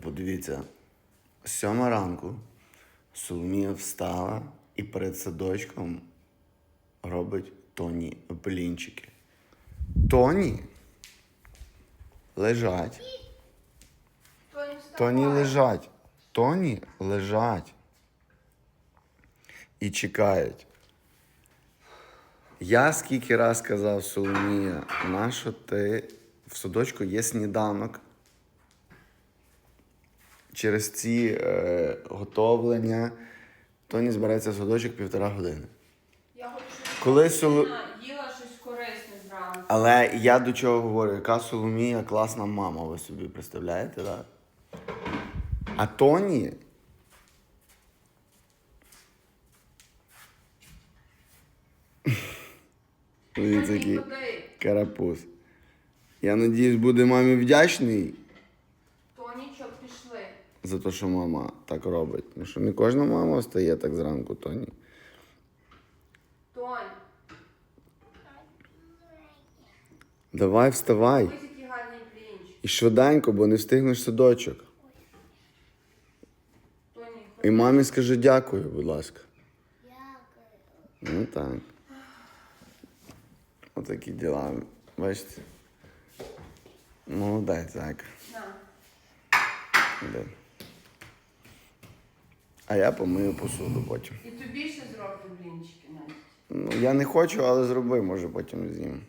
Подивіться, сьома ранку Соломія встала і перед садочком робить Тоні блінчики. Тоні лежать. Тоні, лежать. Тоні лежать. І чекають. Я скільки раз казав Соломія, нащо ти в садочку є сніданок. Через ці е, готовлення Тоні збирається в садочок півтора години. Я хочу, щоб Коли Соло- їла щось корисне зранку. Але я до чого говорю, яка Соломія класна мама, ви собі представляєте, так? А Тоні. Який Ходи. карапуз. Я надіюсь, буде мамі вдячний що пішли. за те, що мама так робить. Тому що не кожна мама встає так зранку, Тоні. Тонь, Давай вставай. ось який гарний блінчик. І швиденько, бо не встигнеш садочок. Тоні, І мамі скажи дякую, будь ласка. Дякую. Ну так. Отакі діла. Бачите? Молодець, так. на. Іди. А я помию посуду потім. І тобі ще зроблю блінчики навіть. Ну, я не хочу, але зроби, може потім з'їм.